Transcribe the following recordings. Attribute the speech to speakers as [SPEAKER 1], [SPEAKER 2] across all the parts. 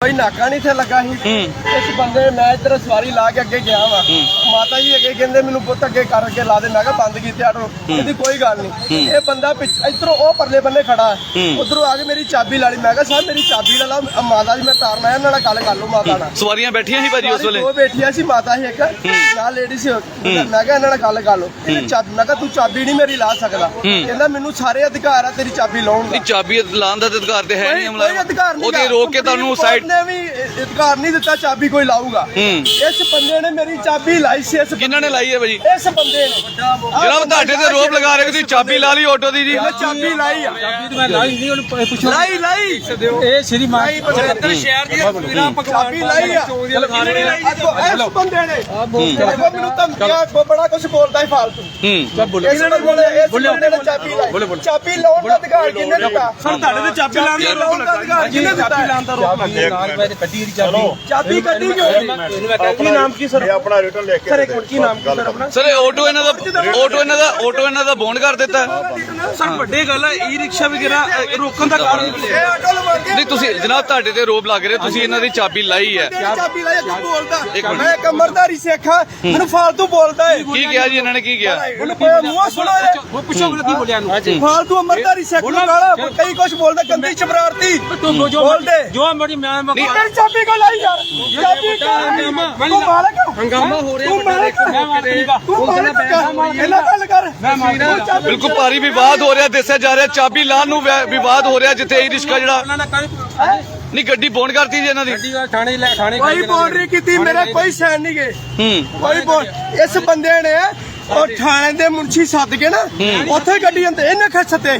[SPEAKER 1] ਕੋਈ ਨਾਕਾ ਨਹੀਂ ਇੱਥੇ ਲੱਗਾ ਸੀ। ਇਸ ਬੰਦੇ ਨੇ ਮੈਂ ਇੱਧਰ ਸਵਾਰੀ ਲਾ ਕੇ ਅੱਗੇ ਗਿਆ ਵਾ। ਮਾਤਾ ਜੀ ਅੱਗੇ ਕਹਿੰਦੇ ਮੈਨੂੰ ਪੁੱਤ ਅੱਗੇ ਕਰਕੇ ਲਾ ਦੇ। ਮੈਂ ਕਿਹਾ ਬੰਦ ਕੀਤੇ ਆਟੋ। ਇਹਦੀ ਕੋਈ ਗੱਲ ਨਹੀਂ ਇਹ ਬੰਦਾ ਇੱਧਰੋਂ ਉਹ ਪਰਲੇ ਬੰਨੇ ਖੜਾ
[SPEAKER 2] ਹੂੰ।
[SPEAKER 1] ਉਧਰੋਂ ਆ ਕੇ ਮੇਰੀ ਚਾਬੀ ਲਾ ਲਈ। ਮੈਂ ਕਿਹਾ ਸਾਹਿਬ ਮੇਰੀ ਚਾਬੀ ਲੈ ਲਾ ਮਾਤਾ ਜੀ ਮੈਂ ਤਾਰਨਾ ਇਹਨਾਂ ਨਾਲ ਗੱਲ ਕਰ ਲਓ ਮਾਤਾ ਨਾਲ।
[SPEAKER 2] ਸਵਾਰੀਆਂ ਬੈਠੀਆਂ ਸੀ ਭਾਜੀ ਉਸ ਵੇਲੇ?
[SPEAKER 1] ਦੋ ਬੈਠੀਆਂ ਸੀ ਮਾਤਾ ਸੀ ਇੱਕ ਨਾਲ ਲੇਡੀ ਸੀ। ਮੈਂ ਕਿਹਾ ਇਹਨਾਂ ਨਾਲ ਗੱਲ ਕਰ ਲਓ। ਇਹਨੇ ਚਾਬੀ ਮੈਂ ਕਿਹਾ ਤੂੰ ਚਾਬੀ ਨਹੀਂ ਮੇਰੀ ਲਾ ਸਕਦਾ। ਕਹਿੰਦਾ ਮੈਨੂੰ ਸਾਰੇ ਅਧਿਕਾਰ ਆ ਤੇਰੀ ਚਾਬੀ ਲਾਉਣ ਦਾ।
[SPEAKER 2] ਨਹੀਂ ਚਾਬੀ ਲਾਉਣ ਦਾ ਤਾਂ ਅਧਿਕਾਰ ਤੇ ਹੈ ਨਹੀਂ
[SPEAKER 1] ਕੋਈ ਕੋਈ ਅਧਿਕਾਰ ਨਹੀਂ
[SPEAKER 2] ਉਹਦੇ ਰੋਕ ਕੇ ਤੁਹਾਨੂੰ ਸਾਈਡ
[SPEAKER 1] ਨੇ ਵੀ ਅਧਿਕਾਰ ਨਹੀਂ ਦਿੱਤਾ ਚਾਬੀ ਕੋਈ ਲਾਊਗਾ। ਇਸ ਬੰਦੇ ਨੇ ਮੇਰੀ ਚਾਬੀ ਲਾਈ ਸੀ ਇਸ
[SPEAKER 2] ਕਿਹਨਾਂ ਨੇ ਲਾਈ ਹੈ ਭਾਜੀ?
[SPEAKER 1] ਇਸ ਬੰਦੇ ਨੇ।
[SPEAKER 2] ਜਨਾਬ ਤੁਹਾਡੇ ਤੇ ਰੋਪ ਲਗਾ ਰਹੇ ਕਿ ਤੁਸੀਂ ਚਾਬੀ ਲਾ ਲਈ ਆਟੋ ਦੀ ਜੀ।
[SPEAKER 1] ਮੈਂ ਚਾਬੀ ਲਾਈ ਆ।
[SPEAKER 3] ਮੈਂ ਲਾਈ ਨਹੀਂ ਉਹਨੂੰ ਪ- ਪੁੱਛੋ।
[SPEAKER 1] ਲਾਈ ਲਾਈ।
[SPEAKER 3] ਇਹ ਸ਼੍ਰੀ ਮਾਨ
[SPEAKER 1] ਲਾਈ ਬੰਦੇ
[SPEAKER 3] ਸ਼ਹਿਰ ਦੀਆਂ ਤਸਵੀਰਾਂ
[SPEAKER 1] ਚਾਬੀ ਲਾਈ ਆ।
[SPEAKER 3] ਕਿਹਨੇ ਨੇ ਲਾਈ
[SPEAKER 1] ਅੱਗੋਂ ਇਸ ਬੰਦੇ ਨੇ। ਅੱਗੋਂ ਮੈਨੂੰ ਧਮਕੀਆਂ ਅੱਗੋਂ ਬੜਾ ਕੁਝ ਬੋਲਦਾ ਹੀ ਫਾਲਤੂ।
[SPEAKER 2] ਹੂੰ
[SPEAKER 1] ਇਸ ਬੰਦੇ ਨੇ ਇਸ ਬੰਦੇ ਨੇ ਚਾਬੀ ਲਾਈ। ਚਾਬੀ ਲਾਉਣ ਦਾ ਅਧਿਕਾਰ ਕਿਹਨੇ ਦਿੱਤਾ?
[SPEAKER 3] ਸਰ ਤੁਹਾਡੇ ਤੇ ਚਾਬੀ ਲਾਉਣ ਦਾ
[SPEAKER 1] ਲਾਉਣ ਦਾ ਅਧਿਕਾਰ ਕਿਹਨੇ ਦਿੱਤਾ?
[SPEAKER 3] ਚਾਬੀ ਲਾਉਣ ਦਾ ਰੋਕ ਲੱਗ ਗਿਆ ਕੱਢੀ ਦੀ ਚਾਬੀ
[SPEAKER 1] ਚਾਬੀ ਕੱਢੀ ਕਿਉਂ
[SPEAKER 3] ਕੀ ਨਾਮ ਕੀ ਸਰ?
[SPEAKER 4] ਇਹ ਆਪਣਾ ਰਿਟਰਨ ਲੈ ਕੇ
[SPEAKER 3] ਸਰ ਇੱਕ ਮਿੰਟ ਕੀ ਨਾਮ ਕੀ ਸਰ ਆਪਣਾ?
[SPEAKER 2] ਸਰ ਇਹ ਆਟੋ ਇਹਨਾਂ ਦਾ ਆਟੋ ਇਹਨਾਂ ਦਾ ਆਟੋ ਇਹਨਾਂ ਦਾ ਬੌਂਡ ਕਰ ਦਿੱਤਾ।
[SPEAKER 3] ਸਰ ਵੱਡੇ ਗੱਲ ਹੈ ਈ ਰਿਕਸ਼ਾ ਵਗੈਰਾ ਰੋਕਣ ਦਾ ਕਾਰਨ
[SPEAKER 1] ਆਟੋ ਲਵਾਂਗੇ
[SPEAKER 2] ਨਹੀਂ ਤੁਸੀਂ ਜਨਾਬ ਤੁਹਾਡੇ ਤੇ ਰੋਪ ਲੱਗ ਰਹੇ ਤੁਸੀਂ ਇਹਨਾਂ ਦੀ ਚਾਬੀ ਲਾਈ ਹੈ।
[SPEAKER 1] ਚਾਬੀ ਲਾਈ ਤੂੰ ਬੋਲਦਾ। ਮੈਂ ਇੱਕ ਅਮਰਦਾਰੀ ਸਿੱਖ ਹਾਂ। ਮੈਨੂੰ ਫਾਲਤੂ ਬੋਲਦਾ ਏ
[SPEAKER 2] ਕੀ ਕਿਹਾ ਜੀ ਇਹਨਾਂ ਨੇ ਕੀ ਕਿਹਾ?
[SPEAKER 1] ਉਹਨੂੰ ਕੋਈ ਮੂੰਹ ਸੁਣਾ
[SPEAKER 3] ਉਹ ਪੁੱਛੋ ਕੀ ਬੋਲਿਆ ਨੂੰ
[SPEAKER 1] ਫਾਲਤੂ ਅਮਰਦਾਰੀ ਸਿੱਖ ਨੂੰ ਗਾਲਾ ਕਈ ਕੁਝ ਬੋਲਦਾ ਗੰਦੀ ਚਬਰਾਰਤੀ।
[SPEAKER 3] ਤੂੰ ਜੋ
[SPEAKER 1] ਬੋਲਦੇ।
[SPEAKER 3] ਜੋ ਮੜੀ ਮੈਂ
[SPEAKER 2] ਨਹੀਂ,
[SPEAKER 1] ਤੇਰੀ ਚਾਬੀ ਕੋ ਲਾਈ ਯਾਰ? ਚਾਬੀ ਕੋ ਤੂੰ ਮਾਲਕ
[SPEAKER 3] ਹੰਗਾਮਾ ਹੋ ਰਿਹਾ
[SPEAKER 1] ਤੂੰ ਮਾਲਕ
[SPEAKER 3] ਮੈਂ ਮਾਲਕ
[SPEAKER 1] ਤੂੰ ਮਾਲਕ ਇਹਨਾਂ ਗੱਲ ਕਰ
[SPEAKER 3] ਮੈਂ ਮਾਲਕ
[SPEAKER 1] ਤੂੰ ਚਾਬੀ
[SPEAKER 2] ਬਿਲਕੁਲ ਭਾਰੀ ਵਿਵਾਦ ਹੋ ਰਿਹਾ ਦੱਸਿਆ ਜਾ ਰਿਹਾ ਚਾਬੀ ਲਾਉਣ ਨੂੰ ਵਿ- ਵਿਵਾਦ ਹੋ ਰਿਹਾ ਜਿੱਥੇ ਇਹ ਰਿਸ਼ਕਾ ਜਿਹੜਾ
[SPEAKER 3] ਉਹਨਾਂ
[SPEAKER 2] ਨਹੀਂ ਗੱਡੀ ਬੌਂਡ ਕਰਤੀ ਜੀ ਇਹਨਾਂ ਦੀ।
[SPEAKER 3] ਗੱਡੀ ਥਾਣੇ ਲੈ ਥਾਣੇ
[SPEAKER 1] ਕੋਈ ਬਾਉਂਡਰੀ ਕੀਤੀ ਮੇਰੇ ਕੋਈ ਸੈਨ ਨਹੀਂ ਗਏ।
[SPEAKER 2] ਹੂੰ।
[SPEAKER 1] ਕੋਈ ਬੋਲ ਇਸ ਬੰਦੇ ਨੇ ਉਹ ਥਾਣੇ ਦੇ ਮੁਨਸ਼ੀ ਸੱਦ ਕੇ ਨਾ ਉੱਥੇ ਗੱਡੀ ਅੰਦਰ ਇਹਨੇ ਖੱਸਤੇ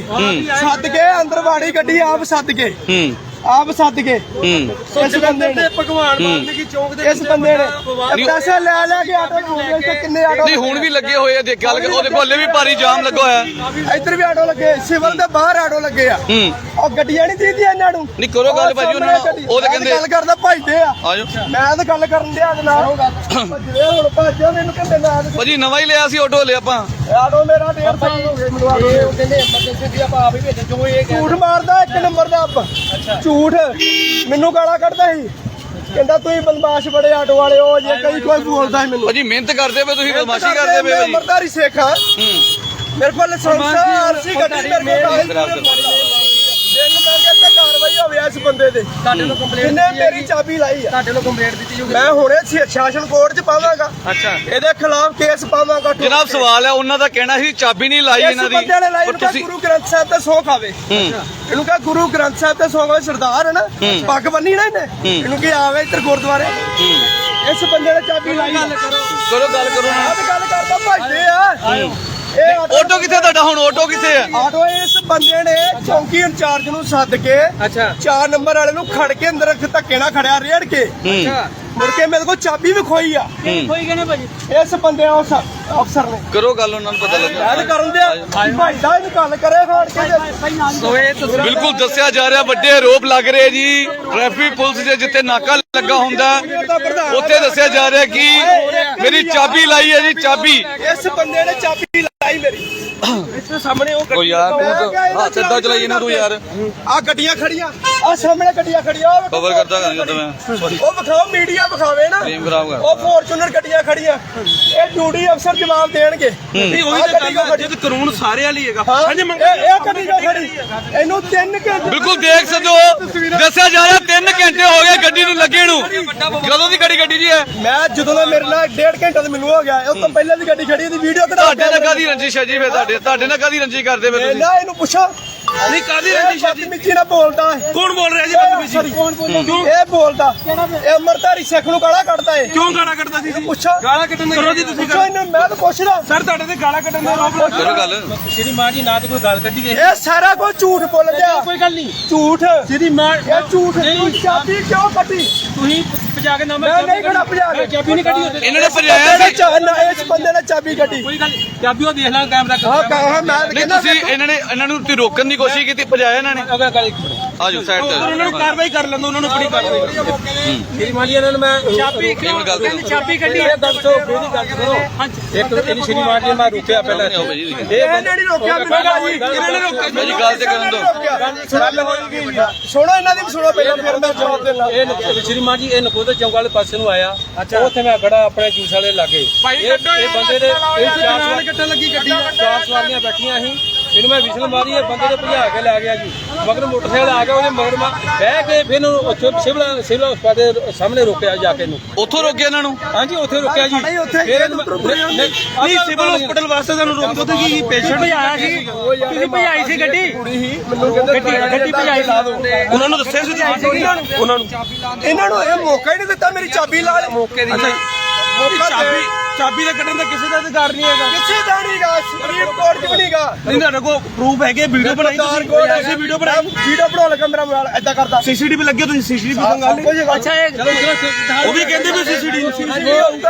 [SPEAKER 1] ਸੱਦ ਕੇ ਅੰਦਰ ਵਾੜੀ ਗੱਡੀ ਆਪ ਸੱਦ ਕੇ।
[SPEAKER 2] ਹੂੰ।
[SPEAKER 1] ਆਪ ਸੱਦ ਕੇ।
[SPEAKER 2] ਹੂੰ।
[SPEAKER 1] ਇਸ ਬੰਦੇ ਨੇ
[SPEAKER 3] ਭਗਵਾਨ ਮਾਨ ਦੀ ਚੌਂਕ ਦੇ
[SPEAKER 1] ਇਸ ਬੰਦੇ ਨੇ ਪੈਸੇ ਲੈ ਲੈ ਕੇ ਆਟੋ ਚੋਂ ਤੇ ਕਿੰਨੇ ਆਟੋ
[SPEAKER 2] ਨਹੀਂ ਹੁਣ ਵੀ ਲੱਗੇ ਹੋਏ ਆ ਦੇਖ ਗੱਲ ਉਹਦੇ ਕੋਲੇ ਵੀ ਭਾਰੀ ਜਾਮ ਲੱਗਾ ਹੋਇਆ।
[SPEAKER 1] ਇੱਧਰ ਵੀ ਆਟੋ ਲੱਗੇ ਸਿਵਲ ਦੇ ਬਾਹਰ ਆਟੋ ਲੱਗੇ ਆ।
[SPEAKER 2] ਹੂੰ।
[SPEAKER 1] ਉਹ ਗੱਡੀਆਂ ਨਹੀਂ ਦੀਦੀਆਂ ਇਹਨਾਂ ਨੂੰ।
[SPEAKER 2] ਨਹੀਂ ਕਰੋ ਗੱਲ ਭਾਜੀ ਉਹਨਾਂ ਨਾਲ ਉਹ ਤਾਂ
[SPEAKER 1] ਮੈਂ
[SPEAKER 2] ਕਹਿੰਦੇ
[SPEAKER 1] ਗੱਲ ਕਰਦਾ ਭਜਦੇ ਆ।
[SPEAKER 2] ਆਜੋ।
[SPEAKER 1] ਮੈਂ ਤਾਂ ਗੱਲ ਕਰਨ ਦਿਆ ਦੇ ਨਾਲ। ਭਜਦੇ ਹੁਣ ਭਜਦੇ ਮੈਨੂੰ ਕਹਿੰਦੇ ਨਾਲ
[SPEAKER 2] ਭਾਜੀ ਨਵਾਂ ਹੀ ਲਿਆ ਸੀ ਆਟੋ ਲਿਆ ਆਪਾਂ।
[SPEAKER 1] ਆਟੋ ਮੇਰਾ 1.5 ਸਾਲ ਹੋ ਗਏ ਮੈਨੂੰ ਆਟੋ
[SPEAKER 3] ਉਹ ਕਹਿੰਦੇ ਐਮਰਜੈਂਸੀ ਦੀ ਆਪਾਂ ਆਪ ਹੀ ਭੇਜੇ ਜੋ ਇਹ
[SPEAKER 1] ਝੂਠ ਮਾਰਦਾ ਇੱਕ ਨੰਬਰ ਦਾ ਅੱਬ ਝੂਠ। ਮੈਨੂੰ ਗਾਲਾਂ ਕੱਢਦਾ ਸੀ। ਕਹਿੰਦਾ ਤੁਸੀਂ ਬਦਮਾਸ਼ ਬੜੇ ਆਟੋ ਵਾਲੇ ਹੋ ਜੇ ਕਈ ਕੋਈ ਬੋਲਦਾ ਸੀ ਮੈਨੂੰ।
[SPEAKER 2] ਭਾਜੀ ਮਿਹਨਤ ਕਰਦੇ ਪਏ ਤੁਸੀਂ ਬਦਮਾਸ਼ੀ ਕਰਦੇ ਪਏ
[SPEAKER 1] ਮੈਂ
[SPEAKER 2] ਭਾਜੀ।
[SPEAKER 1] ਅਮਰਦਾਰੀ ਸਿੱਖ ਮੇਰੇ ਕੋਲ ਲਾਇਸੈਂਸ ਆਰਸੀ ਗੱਡੀ ਮੇਰੇ ਕੋਲ
[SPEAKER 2] ਖਰਾਬ ਕਰ
[SPEAKER 1] ਦਿਨ ਮੈਂ ਕਹਿੰਦਾ ਹੋਵੇ ਇਸ ਬੰਦੇ ਤੇ
[SPEAKER 3] ਤੁਹਾਡੇ ਨੂੰ ਕੰਪਲੇਂਟ
[SPEAKER 1] ਇਹਨੇ ਮੇਰੀ ਚਾਬੀ ਲਾਈ ਆ।
[SPEAKER 3] ਤੁਹਾਡੇ ਨੂੰ ਕੰਪਲੇਂਟ ਦਿੱਤੀ ਜੋ
[SPEAKER 1] ਮੈਂ ਹੁਣੇ ਸ਼ਾ- ਸ਼ਾਸਨ ਕੋਰਟ 'ਚ ਪਾਵਾਂਗਾ।
[SPEAKER 3] ਅੱਛਾ।
[SPEAKER 1] ਇਹਦੇ ਖਿਲਾਫ ਕੇਸ ਪਾਵਾਂਗਾ
[SPEAKER 2] ਜਨਾਬ ਸਵਾਲ ਹੈ ਉਹਨਾਂ ਦਾ ਕਹਿਣਾ ਸੀ ਚਾਬੀ ਨਹੀਂ ਲਾਈ
[SPEAKER 1] ਇਸ
[SPEAKER 2] ਇਹਨਾਂ ਦੀ।
[SPEAKER 1] ਬੰਦੇ ਨੇ ਲਾਈ
[SPEAKER 2] ਪਰ
[SPEAKER 1] ਨੂੰ ਕਿਹਾ
[SPEAKER 2] ਤੁਸੀਂ
[SPEAKER 1] ਗੁਰੂ ਗ੍ਰੰਥ ਸਾਹਿਬ ਤੇ ਸੌ ਖਾਵੇ। ਇਹਨੂੰ ਕਹਾ ਗੁਰੂ ਗ੍ਰੰਥ ਸਾਹਿਬ ਤੇ ਸੌ ਖਾਵੇ ਸਰਦਾਰ ਹੈ ਨਾ? ਪੱਗ ਬੰਨੀ ਨਾ ਇਹਨੇ? ਇਹਨੂੰ ਕੀ ਆਵੇ ਇੱਧਰ ਗੁਰਦੁਆਰੇ। ਇਸ ਬੰਦੇ ਨੇ ਚਾਬੀ ਲਾਈ ਗੱਲ ਕਰੋ।
[SPEAKER 2] ਕਰੋ ਗੱਲ ਕਰੋ ਨਾ।
[SPEAKER 1] ਆਹ ਤੇ ਗੱਲ ਕਰਦਾ ਭੱਜਦੇ ਆ। ਆਟੋ
[SPEAKER 2] ਕਿੱਥੇ ਤੁਹਾਡਾ? ਹੁਣ ਆਟੋ ਕਿੱਥੇ ਹੈ
[SPEAKER 1] ਆਟੋ ਇਸ ਬੰਦੇ ਨੇ ਚੌਂਕੀ ਇੰਚਾਰਜ ਨੂੰ ਸੱਦ ਕੇ
[SPEAKER 3] ਅੱਛਾ।
[SPEAKER 1] ਚਾਰ ਨੰਬਰ ਵਾਲੇ ਨੂੰ ਖੜ ਕੇ ਅੰਦਰ ਧੱਕੇ ਨਾਲ ਖੜਿਆ ਰੇੜ ਕੇ।
[SPEAKER 2] ਹੂੰ।
[SPEAKER 1] ਮੁੜ ਕੇ ਮੇਰੇ ਕੋਲ ਚਾਬੀ ਵੀ ਖੋਈ ਆ।
[SPEAKER 3] ਕੋਈ ਕਹਿੰਦੇ ਭਾਜੀ?
[SPEAKER 1] ਇਸ ਬੰਦੇ ਉਸ ਅਫਸਰ ਨੇ।
[SPEAKER 2] ਕਰੋ ਗੱਲ ਉਹਨਾਂ ਨੂੰ ਪਤਾ ਲੱਗਾ
[SPEAKER 1] ਐਡ ਕਰਨ ਦੇ ਭਾਈਦਾ ਇਹਨੂੰ ਗੱਲ ਕਰੇ ਫਾੜ ਕੇ
[SPEAKER 3] ਸੋ ਇਹ
[SPEAKER 2] ਬਿਲਕੁਲ ਦੱਸਿਆ ਜਾ ਰਿਹਾ ਵੱਡੇ ਆਰੋਪ ਲੱਗ ਰਹੇ ਜੀ। ਟ੍ਰੈਫਿਕ ਪੁਲਿਸ ਦੇ ਜਿੱਥੇ ਨਾਕਾ ਲੱਗਾ ਹੁੰਦਾ ਉੱਥੇ ਦੱਸਿਆ ਜਾ ਰਿਹਾ ਕਿ ਮੇਰੀ ਚਾਬੀ ਲਾਈ ਹੈ ਜੀ ਚਾਬੀ।
[SPEAKER 1] ਇਸ ਬੰਦੇ ਨੇ ਚਾਬੀ ਲਾਈ ਮੇਰੀ। ਇੱਥੇ ਸਾਹਮਣੇ ਉਹ
[SPEAKER 2] ਓ ਯਾਰ ਤੂੰ ਤਾਂ ਹੱਥ ਏਦਾਂ ਚਲਾਈ ਨਾ ਤੂੰ ਯਾਰ।
[SPEAKER 1] ਆ ਗੱਡੀਆਂ ਖੜੀਆਂ। ਆ ਸਾਹਮਣੇ ਗੱਡੀਆਂ ਖੜੀਆਂ ਉਹ ਵੇਖੋ।
[SPEAKER 2] ਕਵਰ ਕਰਦਾ ਕਰ ਕਰਦਾ ਮੈਂ।
[SPEAKER 1] ਉਹ ਵਿਖਾਓ ਮੀਡੀਆ ਵਿਖਾਵੇ ਨਾ।
[SPEAKER 2] ਫਰੇਮ ਖਰਾਬ ਕਰ।
[SPEAKER 1] ਉਹ ਫੋਰਚੂਨਰ ਗੱਡੀਆਂ ਖੜੀਆਂ। ਇਹ ਡਿਊਟੀ ਅਫਸਰ ਜਵਾਬ ਦੇਣਗੇ।
[SPEAKER 3] ਨਹੀਂ ਉਹੀ ਤਾਂ ਗੱਲ ਹੈ ਜਦ ਕਾਨੂੰਨ ਸਾਰੇ ਵਾਲੀ ਹੈਗਾ।
[SPEAKER 1] ਹਾਂ
[SPEAKER 3] ਹਾਂਜੀ ਮੰਗ
[SPEAKER 1] ਇਹ ਇਹ ਗੱਡੀ ਖੜੀ। ਇਹਨੂੰ ਤਿੰਨ ਘੰਟੇ
[SPEAKER 2] ਬਿਲਕੁਲ ਦੇਖ ਸਕਦੇ ਹੋ। ਦੱਸਿਆ ਜਾ ਰਿਹਾ 3 ਘੰਟੇ ਹੋ ਗਏ ਗੱਡੀ ਨੂੰ ਲੱਗੇ ਨੂੰ। ਕਦੋਂ ਦੀ ਗੱਡੀ ਗੱਡੀ ਜੀ ਹੈ
[SPEAKER 1] ਮੈਂ ਜਦੋਂ ਦਾ ਮੇਰੇ ਨਾਲ ਡੇਢ ਘੰਟਾ ਤੇ ਮੈਨੂੰ ਹੋ ਗਿਆ ਉਹ ਤੋਂ ਪਹਿਲਾਂ ਦੀ ਗੱਡੀ ਖੜੀ ਇਹਦੀ ਵੀਡੀਓ ਕਢਾ
[SPEAKER 2] ਤੁਹਾਡੇ ਨਾਲ ਕਾਦੀ ਰੰਜਿਸ਼ ਹੈ ਜੀ ਫੇ ਤੁਹਾਡੇ ਤੁਹਾਡੇ ਨਾਲ ਕਾਦੀ ਰੰਜਿਸ਼ ਕਰਦੇ ਪਏ ਤੁਸੀਂ?
[SPEAKER 1] ਨਾ ਇਹਨੂੰ ਪੁੱਛੋ।
[SPEAKER 3] ਨਹੀਂ ਕਾਦੀ ਰੰਜਿਸ਼ ਹੈ ਜੀ
[SPEAKER 1] ਨਾਲ ਬੋਲਦਾ
[SPEAKER 3] ਕੌਣ ਬੋਲ ਰਿਹਾ ਜੀ ਬਦਤਮੀਜ਼ੀ?
[SPEAKER 1] ਕੌਣ ਬੋਲਦਾ ਇਹ ਬੋਲਦਾ। ਇਹ ਅਮਰਤਾਰੀ ਸਿੱਖ ਨੂੰ ਗਾਲਾਂ ਕੱਢਦਾ ਏ
[SPEAKER 3] ਕਿਉਂ ਗਾਲਾਂ ਕੱਢਦਾ ਸੀ ਜੀ?
[SPEAKER 1] ਪੁੱਛੋ।
[SPEAKER 3] ਗਾਲਾਂ ਕੱਢਣ ਦੇ ਕਰੋ ਜੀ ਤੁਸੀਂ
[SPEAKER 1] ਪੁੱਛੋ ਇਹਨੂੰ ਮੈਂ ਤਾਂ ਪੁੱਛਦਾ
[SPEAKER 3] ਸਰ ਤੁਹਾਡੇ ਤੇ ਗਾਲਾਂ ਕੱਢਣ ਦਾ ਆਰੋਪ ਲੱਗਾ
[SPEAKER 2] ਕਰੋ ਗੱਲ।
[SPEAKER 3] ਸ਼੍ਰੀ ਮਾਂ ਜੀ ਨਾ ਤੇ ਕੋਈ ਗੱਲ ਕੱਢੀ ਗਈ
[SPEAKER 1] ਇਹ ਸਾਰਾ ਕੁਝ ਝੂਠ ਬੋਲਦਾ
[SPEAKER 3] ਕੋਈ ਗੱਲ ਨਹੀਂ।
[SPEAKER 1] ਝੂਠ।
[SPEAKER 3] ਸ਼੍ਰੀ ਮਾਂ
[SPEAKER 1] ਇਹ ਝੂਠ। ਤੂੰ ਚਾਬੀ ਕਿਉਂ ਕੱਢੀ?
[SPEAKER 3] ਤੁਸੀਂ ਭਜਾ ਕੇ ਨਾ
[SPEAKER 1] ਮੈਂ ਨਹੀਂ ਖੜਾ ਭਜਾ ਕੇ।
[SPEAKER 3] ਚਾਬੀ ਨਹੀਂ ਕੱਢੀ
[SPEAKER 2] ਇਹਨਾਂ ਨੇ
[SPEAKER 1] ਇਹਨੇ
[SPEAKER 2] ਸੀ।
[SPEAKER 1] ਨਾ, ਨੇ ਚਾਬੀ ਕੱਢੀ।
[SPEAKER 3] ਕੋਈ ਗੱਲ ਚਾਬੀ ਉਹ ਦੇਖ ਲਾਂ ਕੈਮਰਾ
[SPEAKER 1] ਹਾਂ ਮੈਂ
[SPEAKER 2] ਨਹੀਂ ਤੁਸੀਂ ਇਹਨਾਂ ਨੇ ਇਹਨਾਂ ਨੂੰ ਤੁਸੀਂ ਰੋਕਣ ਦੀ ਕੋਸ਼ਿਸ਼ ਕੀਤੀ ਭਜਾਇਆ ਇਹਨਾਂ ਨੇ।
[SPEAKER 3] ਅਗਰ ਗੱਲ ਇੱਕ ਮਿੰਟ।
[SPEAKER 2] ਆਜੋ ਸਾਈਡ ਤੇ
[SPEAKER 3] ਉਹਨਾਂ ਨੂੰ ਕਾਰਵਾਈ ਕਰ ਲੈਂਦਾ ਉਹਨਾਂ ਨੂੰ ਆਪਣੀ ਕਾਰਵਾਈ
[SPEAKER 4] ਸ਼੍ਰੀਮਾਨ ਜੀ ਇਹਨਾਂ ਨੂੰ ਮੈਂ ਚਾਬੀ
[SPEAKER 2] ਕਿਵੇਂ ਗੱਲ ਕਰੋ?
[SPEAKER 4] ਚਾਬੀ ਕੱਢੀ। ਇਹ ਗੱਲ ਤੋਂ ਮੇਰੀ ਗੱਲ ਸੁਣੋ। ਇੱਕ ਇਹਨੂੰ ਸ਼੍ਰੀਮਾਨ ਜੀ ਮੈਂ ਰੁਕਿਆ ਪਹਿਲਾਂ
[SPEAKER 2] ਜੀ।
[SPEAKER 4] ਇਹ
[SPEAKER 1] ਇਹਨਾਂ ਨੇ ਰੋਕਿਆ ਮੈਨੂੰ ਜੀ
[SPEAKER 3] ਇਹਨਾਂ ਨੇ ਰੋਕਿਆ
[SPEAKER 2] ਭਾਜੀ ਗੱਲ ਤੇ ਕਰਨ ਦਿਓ
[SPEAKER 1] ਸੁਣੋ ਇਹਨਾਂ ਦੀ ਵੀ ਸੁਣੋ ਪਹਿਲਾਂ ਫਿਰ ਮੈਂ ਜਵਾਬ ਦੇਣਾ।
[SPEAKER 4] ਇਹ ਨਕੋ- ਸ਼੍ਰੀਮਾਨ ਜੀ ਇਹ ਨਕੋਦਰ ਚੌਂਕ ਵਾਲੇ ਪਾਸੇ ਨੂੰ ਆਇਆ। ਉੱਥੇ ਮੈਂ ਖੜਾ ਆਪਣੇ ਜੂਸ ਵਾਲੇ ਲਾਗੇ। ਇਹ ਇਹ ਬੰਦੇ ਦੇ ਇਹ ਚਾਰ ਸਵਾਰ
[SPEAKER 1] ਕੱਟਣ ਲੱਗੀ ਗੱਡੀ।
[SPEAKER 4] ਚਾਰ ਸਵਾਰੀਆਂ ਬੈਠੀਆਂ ਸੀ। ਇਹਨੂੰ ਮੈਂ ਵਿਸ਼ਲ ਮਾਰੀ ਇਹ ਬੰਦੇ ਨੇ ਭਜਾ ਕੇ ਲੈ ਗਿਆ ਜੀ। ਮਗਰ ਮੋਟਰਸਾਈਕਲ ਆ ਗਿਆ ਉਹਦੇ ਮਗਰ ਮੈਂ ਬਹਿ ਕੇ ਫਿਰ ਇਹਨੂੰ ਉੱਥੇ ਸਿਵਲ ਸਿਵਲ ਹਸਪਤਾਲ ਦੇ ਸਾਹਮਣੇ ਰੋਕਿਆ ਜਾ ਕੇ ਇਹਨੂੰ।
[SPEAKER 2] ਉੱਥੋਂ ਰੋਕਿਆ ਇਹਨਾਂ ਨੂੰ?
[SPEAKER 4] ਹਾਂਜੀ ਉੱਥੇ ਰੁਕਿਆ ਜੀ।
[SPEAKER 1] ਨਹੀਂ, ਉੱਥੇ
[SPEAKER 4] ਫਿਰ।
[SPEAKER 3] ਨਹੀਂ ਸਿਵਲ ਹਸਪੀਟਲ ਵਾਸਤੇ ਤੁਹਾਨੂੰ ਰੋਕਦੇ ਤੇ ਕੀ ਪੇਸ਼ੈਂਟ
[SPEAKER 4] ਆਇਆ ਸੀ। ਤੁਸੀਂ ਭਜਾਈ ਸੀ ਗੱਡੀ?
[SPEAKER 1] ਮੈਨੂੰ ਕਹਿੰਦੇ
[SPEAKER 4] ਗੱਡੀ- ਗੱਡੀ ਭਜਾਈ ਲਾ ਦਿਓ।
[SPEAKER 3] ਉਹਨਾਂ ਨੂੰ ਦੱਸਿਆ ਸੀ ਤੁਸੀਂ? ਉਹਨਾਂ ਨੂੰ। ਉਹਨਾਂ ਨੂੰ।
[SPEAKER 1] ਇਹਨਾਂ ਨੂੰ ਇਹ ਮੌਕਾ ਹੀ ਨਹੀਂ ਦਿੱਤਾ ਮੇਰੀ ਚਾਬੀ ਲਾ ਮੌਕੇ ਦੀ ਮੌਕਾ
[SPEAKER 3] ਚਾਬੀ ਚਾਬੀ ਦਾ ਕੱਢਣ ਦਾ ਕਿਸੇ ਦਾ ਅਧਿਕਾਰ ਨਹੀਂ ਹੈਗਾ।
[SPEAKER 1] ਕਿਸੇ ਦਾ ਨਹੀਂਗਾ ਸੁਪਰੀਮ ਕੋਰਟ ਚ ਵੀ ਨਹੀਂਗਾ
[SPEAKER 3] ਨਹੀਂ ਤੁਹਾਡੇ ਕੋਲ ਪ੍ਰੂਫ ਹੈਗੇ ਵੀਡੀਓ ਬਣਾਈ ਤੁਸੀਂ? ਐਸੀ ਵੀਡੀਓ ਬਣਾਈ?
[SPEAKER 1] ਵੀਡੀਓ ਬਣਾਉਣ ਲੱਗਾ ਮੇਰਾ ਮੋਬਾਈਲ ਐਦਾਂ ਕਰਦਾ।
[SPEAKER 3] ਸੀਸੀਟੀਵੀ ਲੱਗੇ ਤੁਸੀਂ ਸੀਸੀਟੀਵੀ
[SPEAKER 1] ਹੈਗਾ।
[SPEAKER 4] ਅੱਛਾ ਇਹ
[SPEAKER 3] ਉਹ ਵੀ ਕਹਿੰਦੇ ਵੀ ਸੀਸੀਟੀਵੀ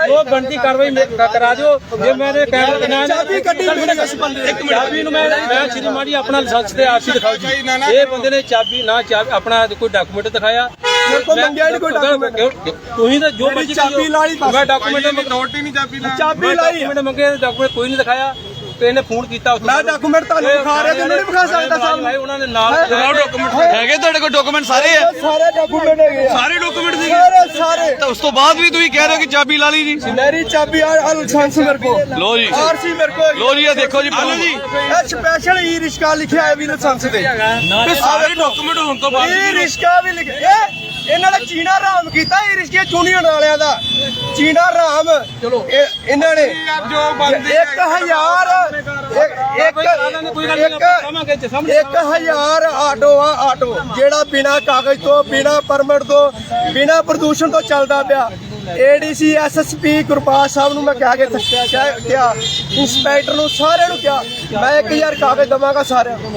[SPEAKER 4] ਉਹ ਬਣਦੀ ਕਾਰਵਾਈ ਮੇ- ਕਰਾ ਦਿਓ। ਜੇ ਮੇਰੇ ਕੈਮਰੇ ਨਾਲ
[SPEAKER 1] ਚਾਬੀ ਕੱਢੀ ਮੇਰੀ
[SPEAKER 4] ਇੱਕ ਮਿੰਟ। ਚਾਬੀ ਨੂੰ ਮੈਂ ਮੈਂ ਸ਼੍ਰੀਮਾਨ ਜੀ ਆਪਣਾ ਲਾਇਸੈਂਸ ਤੇ ਆਰਸੀ ਦਿਖਾਓ ਜੀ। ਇਹ ਬੰਦੇ ਨੇ ਚਾਬੀ ਨਾ ਚਾਬੀ ਆਪਣਾ ਕੋਈ ਡਾਕੂਮੈਂਟ ਦਿਖਾਇਆ।
[SPEAKER 1] ਮੇਰੇ ਕੋਲ ਮੰਗਿਆ ਹੀ ਨਹੀਂ ਕੋਈ document।
[SPEAKER 4] ਤੁਸੀਂ ਤਾਂ ਜੋ ਮਰਜ਼ੀ
[SPEAKER 1] ਚਾਬੀ ਲਾਈ ਬਸ।
[SPEAKER 4] ਮੈਂ ਡਾਕੂਮੈਂਟ ਨੋਟ ਹੀ ਨਹੀਂ ਚਾਬੀ
[SPEAKER 1] ਚਾਬੀ ਲਾਈ ਆ।
[SPEAKER 4] ਡਾਕੂਮੈਂਟ ਮੰਗੇ ਡਾਕੂਮੈਂਟ ਕੋਈ ਨਹੀਂ ਦਿਖਾਇਆ। ਤੇ ਇਹਨੇ ਫੋਨ ਕੀਤਾ ਉੱਥੇ
[SPEAKER 1] ਮੈਂ ਡਾਕੂਮੈਂਟ ਤੁਹਾਨੂੰ ਵਿਖਾ ਰਿਹਾ ਤੈਨੂੰ ਨਹੀਂ ਵਿਖਾ ਸਕਦਾ
[SPEAKER 4] ਭਾਈ ਉਹਨਾਂ ਨੇ ਨਾਲ
[SPEAKER 1] ਹੈਂ?
[SPEAKER 3] ਡਾਕੂਮੈਂਟ
[SPEAKER 2] ਹੈਗੇ ਤੁਹਾਡੇ ਕੋਲ ਡਾਕੂਮੈਂਟ ਸਾਰੇ ਆ?
[SPEAKER 1] ਸਾਰੇ ਡਾਕੂਮੈਂਟ ਹੈਗੇ ਆ।
[SPEAKER 3] ਸਾਰੇ ਡਾਕੂਮੈਂਟ ਸੀ
[SPEAKER 1] ਸਾਰੇ ਸਾਰੇ।
[SPEAKER 2] ਤਾਂ ਉਸ ਤੋਂ ਬਾਅਦ ਵੀ ਤੁਸੀਂ ਕਹਿ ਰਹੇ ਹੋ ਕਿ ਚਾਬੀ ਲਾ ਲਈ ਜੀ?
[SPEAKER 1] ਮੇਰੀ ਚਾਬੀ ਆ ਆ ਲਾਇਸੈਂਸ ਮੇਰੇ ਕੋ
[SPEAKER 2] ਲੋ ਜੀ।
[SPEAKER 1] ਆਰਸੀ ਮੇਰੇ ਕੋ
[SPEAKER 2] ਲੋ ਜੀ ਇਹ ਦੇਖੋ ਜੀ
[SPEAKER 3] ਹਲੋ ਜੀ।
[SPEAKER 1] ਇਹ ਸਪੈਸ਼ਲ ਈ ਰਿਸ਼ਕਾ ਲਿਖਿਆ ਹੈ ਵੀ ਲਾਇਸੈਂਸ ਤੇ
[SPEAKER 3] ਤੇ ਸਾਰੇ ਡਾਕੂਮੈਂਟ ਹੋਣ ਤੋਂ ਬਾਅਦ
[SPEAKER 1] ਈ ਰਿਸ਼ਕਾ ਵੀ ਲਿਖਿਆ ਇਹ ਇਹਨਾਂ ਨੇ ਚੀਨਾ ਰਾਮ ਕੀਤਾ ਈ ਰਿਸ਼ਕੇ ਚੂਨੀਅਨ ਵਾਲਿਆਂ ਦਾ। ਚੀਨਾ ਰਾਮ ਚਲੋ। ਇਹਨਾਂ ਨੇ।
[SPEAKER 3] ਜੋ
[SPEAKER 1] ਹਜ਼ਾਰ ਇੱਕ ਇੱਕ ਹਜ਼ਾਰ ਆਟੋ ਆ ਆਟੋ। ਜਿਹੜਾ ਬਿਨਾ ਕਾਗਜ਼ ਤੋਂ ਬਿਨਾ ਪਰਮਿਟ ਤੋਂ ਬਿਨਾ ਪ੍ਰਦੂਸ਼ਣ ਤੋਂ ਚੱਲਦਾ ਪਿਆ। ਏਡੀਸੀ ਐਸਐਸਪੀ ਗੁਰਪਾਲ ਸਾਹਿਬ ਨੂੰ ਮੈਂ ਕਹਿ ਕੇ ਥੱਕਿਆ ਕਿਹਾ- ਇੰਸਪੈਕਟਰ ਨੂੰ ਸਾਰਿਆਂ ਨੂੰ ਕਿਹਾ। ਮੈਂ 1000 ਕਾਗਜ਼ ਦਵਾਂਗਾ ਸਾਰਿਆਂ ਨੂੰ।